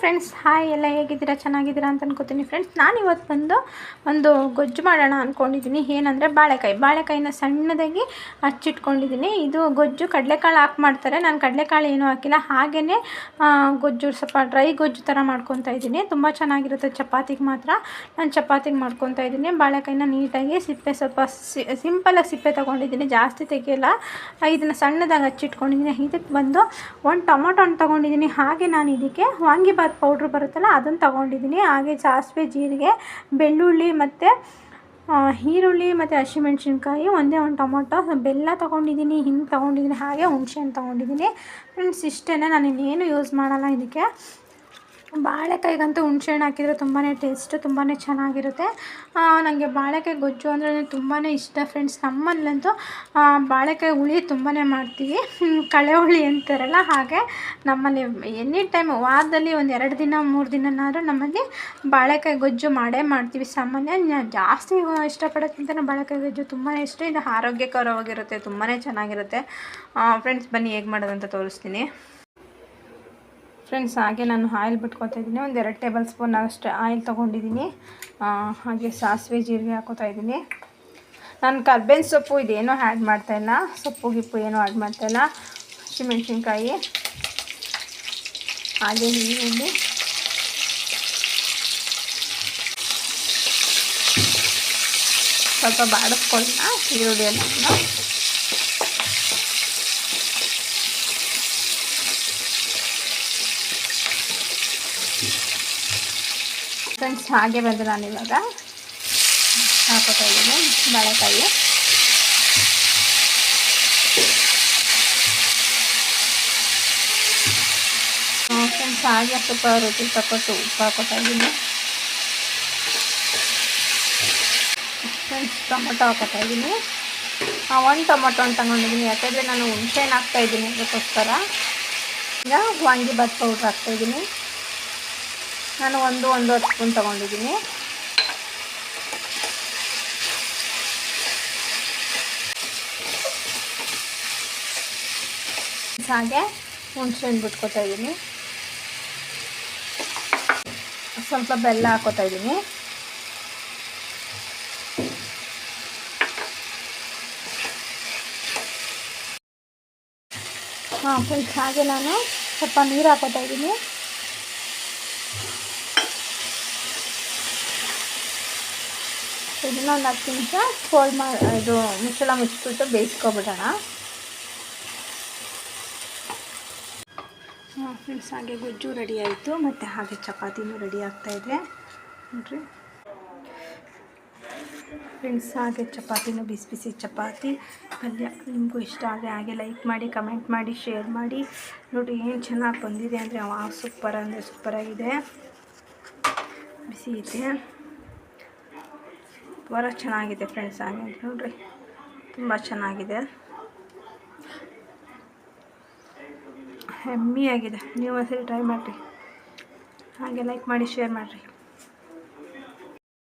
Friends hi ಎಲ್ಲ ಹೇಗಿದ್ದೀರಾ? ಚೆನ್ನಾಗಿದ್ದೀರಾ ಅಂತ ಅನ್ಕೋತೀನಿ ಫ್ರೆಂಡ್ಸ್ ನಾನು ಇವತ್ತು ಬಂದು ಒಂದು ಗೊಜ್ಜು ಮಾಡೋಣ ಅಂದ್ಕೊಂಡಿದ್ದೀನಿ ಏನಂದರೆ ಬಾಳೆಕಾಯಿ. ಬಾಳೆಕಾಯಿನ ಸಣ್ಣದಾಗಿ ಹಚ್ಚಿಟ್ಕೊಂಡಿದ್ದೀನಿ ಇದು ಗೊಜ್ಜು ಕಡಲೆಕಾಳು ಹಾಕಿ ಮಾಡ್ತಾರೆ. ನಾನು ಕಡಲೆಕಾಳು ಏನೂ ಹಾಕಿಲ್ಲ. ಹಾಗೇ ಗೊಜ್ಜು ಸ್ವಲ್ಪ ಡ್ರೈ ಗೊಜ್ಜು ಥರ ಮಾಡ್ಕೊತಾ ಇದ್ದೀನಿ ತುಂಬ ಚೆನ್ನಾಗಿರುತ್ತೆ ಚಪಾತಿಗೆ ಮಾತ್ರ. ನಾನು ಚಪಾತಿಗೆ ಮಾಡ್ಕೊತಾ ಇದ್ದೀನಿ ಬಾಳೆಕಾಯಿನ ನೀಟಾಗಿ ಸಿಪ್ಪೆ ಸ್ವಲ್ಪ ಸಿ ಸಿಂಪಲಾಗಿ ಸಿಪ್ಪೆ ತೊಗೊಂಡಿದ್ದೀನಿ ಜಾಸ್ತಿ ತೆಗೆಯಲ್ಲ. ಇದನ್ನು ಸಣ್ಣದಾಗಿ ಹಚ್ಚಿಟ್ಕೊಂಡಿದ್ದೀನಿ ಇದಕ್ಕೆ ಬಂದು ಒಂದು ಟೊಮೊಟೊ ಹಣ್ಣು ತೊಗೊಂಡಿದ್ದೀನಿ ಹಾಗೆ ನಾನು ಇದಕ್ಕೆ ವಾಂಗಿಬಾತ್ ಪೌಡ್ರ್ ಬರುತ್ತಲ್ಲ ಅದನ್ನು ತೊಗೊಂಡಿದ್ದೀನಿ. ಹಾಗೆ ಸಾಸಿವೆ, ಜೀರಿಗೆ, ಬೆಳ್ಳುಳ್ಳಿ ಮತ್ತು ಈರುಳ್ಳಿ ಮತ್ತು ಹಸಿಮೆಣ್ಸಿನ್ಕಾಯಿ, ಒಂದೇ ಒಂದು ಟೊಮೊಟೊ, ಬೆಲ್ಲ ತೊಗೊಂಡಿದ್ದೀನಿ, ಹಿಂಗೆ ತೊಗೊಂಡಿದ್ದೀನಿ, ಹಾಗೆ ಹುಣ್ಸೆಹಣ್ಣು ತೊಗೊಂಡಿದ್ದೀನಿ. ಫ್ರೆಂಡ್ಸ್ ಇಷ್ಟೇ ನಾನು ಇನ್ನೇನು ಯೂಸ್ ಮಾಡಲ್ಲ ಇದಕ್ಕೆ. ಬಾಳೆಕಾಯಿಗಂತೂ ಹುಣ್ಸೆಹಣ್ಣು ಹಾಕಿದರೆ ತುಂಬಾ ಟೇಸ್ಟು ತುಂಬಾ ಚೆನ್ನಾಗಿರುತ್ತೆ. ನನಗೆ ಬಾಳೆಕಾಯಿ ಗೊಜ್ಜು ಅಂದರೆ ತುಂಬಾ ಇಷ್ಟ ಫ್ರೆಂಡ್ಸ್ ನಮ್ಮಲ್ಲಂತೂ ಬಾಳೆಕಾಯಿ ಹುಳಿ ತುಂಬಾ ಮಾಡ್ತೀವಿ. ಕಳೆ ಹುಳಿ ಅಂತಾರಲ್ಲ, ಹಾಗೆ ನಮ್ಮಲ್ಲಿ ಎನಿ ಟೈಮ್ ವಾರದಲ್ಲಿ ಒಂದು ಎರಡು ದಿನ, ಮೂರು ದಿನನಾದರೂ ನಮ್ಮಲ್ಲಿ ಬಾಳೆಕಾಯಿ ಗೊಜ್ಜು ಮಾಡೇ ಮಾಡ್ತೀವಿ. ಸಾಮಾನ್ಯ ಜಾಸ್ತಿ ಇಷ್ಟಪಡೋಕ್ಕಿಂತ ಬಾಳೆಕಾಯಿ ಗೊಜ್ಜು. ತುಂಬಾ ಇಷ್ಟ. ಇದು ಆರೋಗ್ಯಕರವಾಗಿರುತ್ತೆ. ತುಂಬಾ ಚೆನ್ನಾಗಿರುತ್ತೆ. ಫ್ರೆಂಡ್ಸ್ ಬನ್ನಿ, ಹೇಗೆ ಮಾಡೋದಂತ ತೋರಿಸ್ತೀನಿ. ಫ್ರೆಂಡ್ಸ್ ಹಾಗೆ ನಾನು ಆಯಿಲ್ ಬಿಟ್ಕೊತಾ ಇದ್ದೀನಿ. ಒಂದು ಎರಡು ಟೇಬಲ್ ಸ್ಪೂನ್ ಅಷ್ಟು ಆಯಿಲ್ ತೊಗೊಂಡಿದ್ದೀನಿ. ಹಾಗೆ ಸಾಸಿವೆ ಜೀರಿಗೆ ಹಾಕೋತಾ ಇದ್ದೀನಿ. ನಾನು ಕರ್ಬೇವಿನ ಸೊಪ್ಪು ಇದೇನೂ ಆ್ಯಡ್ ಮಾಡ್ತಾಯಿಲ್ಲ ಸೊಪ್ಪು ಗಿಪ್ಪು ಏನೂ ಆ್ಯಡ್ ಮಾಡ್ತಾಯಿಲ್ಲ ಹಸಿಮೆಣ್ಸಿನ್ಕಾಯಿ, ಹಾಗೆ ಈರುಳ್ಳಿ. ಸ್ವಲ್ಪ ಬಾಡಿಸ್ಕೊಳ್ಳೋಣ ಈರುಳ್ಳಿ ಎಲ್ಲ ಫ್ರೆಂಡ್ಸ್, ಹಾಗೆ ಬಂದು ನಾನು ಇವಾಗ ಹಾಕೋತಾ ಇದ್ದೀನಿ ಬಾಳೆಕಾಯಿ ಫ್ರೆಂಡ್ಸ್, ಹಾಗೆ ತುಪ್ಪ, ರೊಟ್ಟಿ ತಗೊಟ್ಟು ಉಪ್ಪು ಹಾಕೋತಾ ಇದ್ದೀನಿ. ಫ್ರೆಂಡ್ಸ್, ಟೊಮೊಟೊ ಹಾಕೋತಾ ಇದ್ದೀನಿ. ಒಂದು ಟೊಮೊಟೊ ಅಂತ ತಗೊಂಡಿದ್ದೀನಿ, ಯಾಕಂದರೆ ನಾನು ಹುಣಸೆಹಣ್ಣು ಹಾಕ್ತಾಯಿದ್ದೀನಿ ಅದಕ್ಕೋಸ್ಕರ. ಈಗ ವಾಂಗಿಬಾತ್ ಪೌಡ್ರ್ ಹಾಕ್ತಾಯಿದ್ದೀನಿ ನಾನು ಒಂದು ಒಂದು ಸ್ಪೂನ್ ತಗೊಂಡಿದ್ದೀನಿ. ಹಾಗೆ ಹುಣ್ಸೆಹಣ್ಣು ಬಿಟ್ಕೊತಾ ಇದ್ದೀನಿ. ಸ್ವಲ್ಪ ಬೆಲ್ಲ ಹಾಕೋತಾ ಇದ್ದೀನಿ. ಹಾಂ ಫ್ರೆಂಡ್ಸ್ ಹಾಗೆ ನಾನು ಸ್ವಲ್ಪ ನೀರು ಹಾಕೋತಾ ಇದ್ದೀನಿ. ಇದನ್ನ ಒಂದು ಹತ್ತು ನಿಮಿಷ ಫೋಲ್ಡ್ ಮಾಡಿ ಇದು ಮುಚ್ಚಳ ಮುಚ್ಚಿಬಿಟ್ಟು ಬೇಯಿಸ್ಕೊಬಿಡೋಣ. ಫ್ರೆಂಡ್ಸ್ ಹಾಗೆ ಗೊಜ್ಜು ರೆಡಿ ಆಯಿತು. ಮತ್ತು ಹಾಗೆ ಚಪಾತಿನೂ ರೆಡಿ ಆಗ್ತಾಯಿದೆ ನೋಡಿರಿ. ಫ್ರೆಂಡ್ಸ್ ಹಾಗೆ ಚಪಾತಿನೂ ಬಿಸಿ ಬಿಸಿ ಚಪಾತಿ. ಪಲ್ಯ ನಿಮಗೂ ಇಷ್ಟ ಆದರೆ ಹಾಗೆ ಲೈಕ್ ಮಾಡಿ ಕಮೆಂಟ್ ಮಾಡಿ ಶೇರ್ ಮಾಡಿ. ನೋಡಿ ಏನು ಚೆನ್ನಾಗಿ ಬಂದಿದೆ ಅಂದರೆ ಸೂಪರ್ ಅಂದರೆ ಸೂಪರಾಗಿದೆ ಬಿಸಿ ಇದೆ. ವರ ಚೆನ್ನಾಗಿದೆ ಫ್ರೆಂಡ್ಸ್ ಹಾಗೆ ನೋಡಿರಿ, ತುಂಬ ಚೆನ್ನಾಗಿದೆ. ಹೆಮ್ಮಿಯಾಗಿದೆ. ನೀವು ಒಂದ್ಸರಿ ಟ್ರೈ ಮಾಡಿರಿ. ಹಾಗೆ ಲೈಕ್ ಮಾಡಿ ಶೇರ್ ಮಾಡಿರಿ.